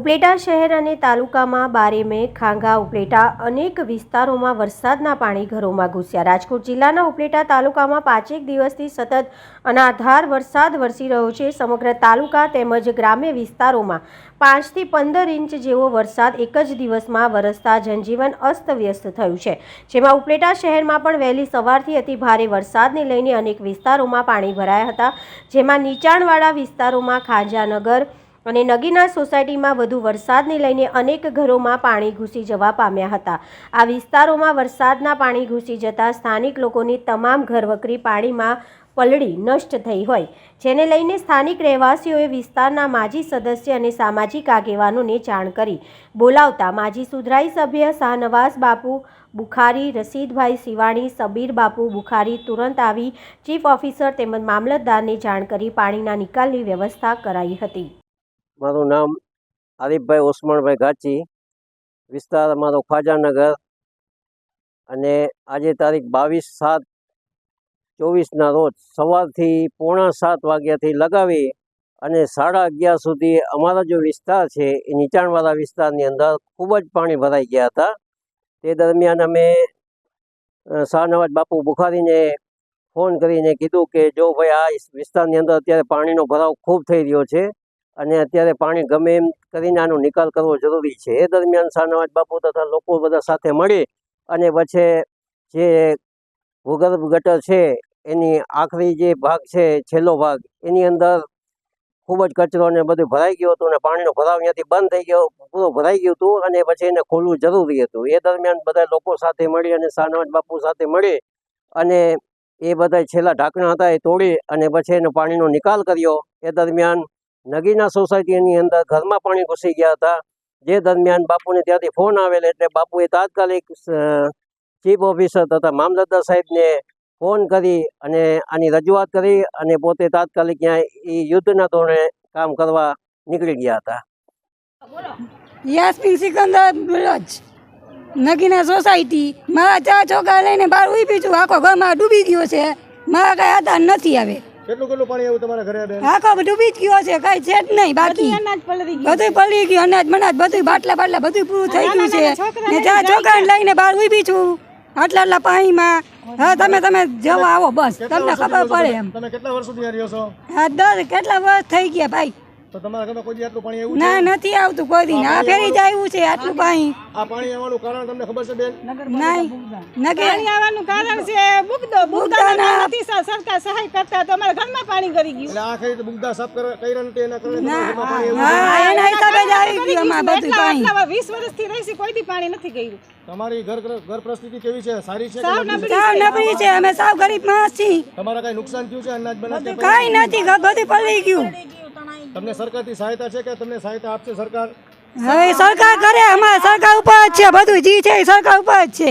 ઉપલેટા શહેર અને તાલુકામાં બારેમે ખાંગા, ઉપલેટા અનેક વિસ્તારોમાં વરસાદના પાણી ઘરોમાં ઘૂસ્યા. રાજકોટ જિલ્લાના ઉપલેટા તાલુકામાં પાંચેક દિવસથી સતત અનાધાર વરસાદ વરસી રહ્યો છે. સમગ્ર તાલુકા તેમજ ગ્રામ્ય વિસ્તારોમાં પાંચથી પંદર ઇંચ જેવો વરસાદ એક જ દિવસમાં વરસતા જનજીવન અસ્તવ્યસ્ત થયું છે. જેમાં ઉપલેટા શહેરમાં પણ વહેલી સવારથી અતિ ભારે વરસાદને લઈને અનેક વિસ્તારોમાં પાણી ભરાયા હતા. જેમાં નીચાણવાળા વિસ્તારોમાં ખાંજાનગર અને નગીના સોસાયટીમાં વધુ વરસાદને લઈને અનેક ઘરોમાં પાણી ઘૂસી જવા પામ્યા હતા. આ વિસ્તારોમાં વરસાદના પાણી ઘૂસી જતા સ્થાનિક લોકોની તમામ ઘરવકરી પાણીમાં પલળી નષ્ટ થઈ હોય. જેને લઈને સ્થાનિક રહેવાસીઓએ વિસ્તારના માજી સદસ્ય અને સામાજિક આગેવાનોને જાણ કરી. બોલાવતા માજી સુધરાઈ સભ્ય શાહનવાઝ બાપુ બુખારી, રસીદભાઈ શિવાણી સબીર બાપુ બુખારી તુરંત આવી ચીફ ઓફિસર તેમજ મામલતદારને જાણ કરી પાણીના નિકાલની વ્યવસ્થા કરાઈ હતી. મારું નામ આરીફભાઈ ઓસમાણભાઈ ગાચી, વિસ્તાર મારો ખ્વાજાનગર અને આજે તારીખ બાવીસ સાત ચોવીસના રોજ સવારથી પોણા સાત વાગ્યાથી લગાવી અને સાડા અગિયાર સુધી અમારા જો વિસ્તાર છે એ નીચાણવાળા વિસ્તારની અંદર ખૂબ જ પાણી ભરાઈ ગયા હતા. તે દરમિયાન અમે શાહનવાજ બાપુ બુખારીને ફોન કરીને કીધું કે જો ભાઈ આ વિસ્તારની અંદર અત્યારે પાણીનો ભરાવ ખૂબ થઈ રહ્યો છે અને અત્યારે પાણી ગમે એમ કરીને આનો નિકાલ કરવો જરૂરી છે. એ દરમિયાન શાહનવાજ બાપુ તથા લોકો બધા સાથે મળી અને પછી જે ભૂગર્ભ ગટર છે, એની આખરી જે ભાગ છે, છેલ્લો ભાગ, એની અંદર ખૂબ જ કચરો ને બધું ભરાઈ ગયું હતું અને પાણીનો ભરાવ ત્યાંથી બંધ થઈ ગયો, પૂરો ભરાઈ ગયું હતું અને પછી એને ખોલવું જરૂરી હતું. એ દરમિયાન બધા લોકો સાથે મળી અને શાહનવાજ બાપુ સાથે મળી અને એ બધા છેલ્લા ઢાંકણા હતા એ તોડી અને પછી એનો પાણીનો નિકાલ કર્યો. એ દરમિયાન નગીના સોસાયટીની અંદર ઘરમાં પાણી ઘૂસી ગયા હતા. જે દરમિયાન બાપુને ત્યાંથી ફોન આવેલ એટલે બાપુએ તાત્કાલિક ચીફ ઓફિસર તથા મામલતદાર સાહેબને ફોન કરી અને આની રજૂઆત કરી અને પોતે તાત્કાલિક ત્યાં એ યુદ્ધના ધોરણે કામ કરવા નીકળી ગયા હતા. યાસ્મીન સિકંદર બલોચ નગીના સોસાયટી, મારા ચા ચોખા લઈને બહાર ઊભી છું. આખો ઘરમાં ડૂબી ગયો છે. મારા કઈ આધાર નથી આવે. કેટલું કેટલું પાણી આવ્યું તમારા ઘરે બેન? આખો ડૂબી જ ગયો છે કઈ છે જ નહીં બાકી. બધું પલળી ગયું અનાજ મનાજ બધું બાટલા બાટલા બધું પૂરું થઈ ગયું છે. ને ચા ચોખા લઈને બહાર ઊભી છું આટલા આટલા પાણીમાં. હા તમે તમે જવા આવો બસ. તમને ખબર પડે એમ. તમે કેટલા વર્ષ સુધી અહીંયા રહ્યો છો? હા દર કેટલા વર્ષ થઈ ગયા ભાઈ? તો તમારા ઘરમાં કોઈ દી આટલું પાણી આવ્યું ના નથી આવતું કોઈ દી. આ ફેરી જ આવ્યું છે આટલું પાણી આ પાણી આવવાનું કારણ તમને ખબર છે બેન? નહીં નગર આવવાનું કારણ છે બુગદો બુગદાના નથી સરકાર સહાય કરતા તો અમારા ઘરમાં પાણી ગરી ગયું. એટલે આ તો બુગદા સાફ કર- કર્યા નથી એના કારણે પાણી આવ્યું હા એના હિસાબે જ આવી ગયું અમાર બધું પાણી આટલા વીસ વર્ષથી છે કોઈ દી પાણી નથી ગયું. તમારી ઘર ઘર પરિસ્થિતિ કેવી છે? સારી છે સાવ નબળી? છે. અમે સાવ ગરીબ માણસ છીએ. તમારા કઈ નુકસાન થયું છે અનાજ બનાવતા કઈ? નથી બધું પડી ગયું. તમને સરકારથી સહાયતા છે કે તમને સહાયતા આપશે સરકાર? હવે સરકાર કરે, અમારે સરકાર ઉપર જ છે, બધું જી છે, એ સરકાર ઉપર જ છે.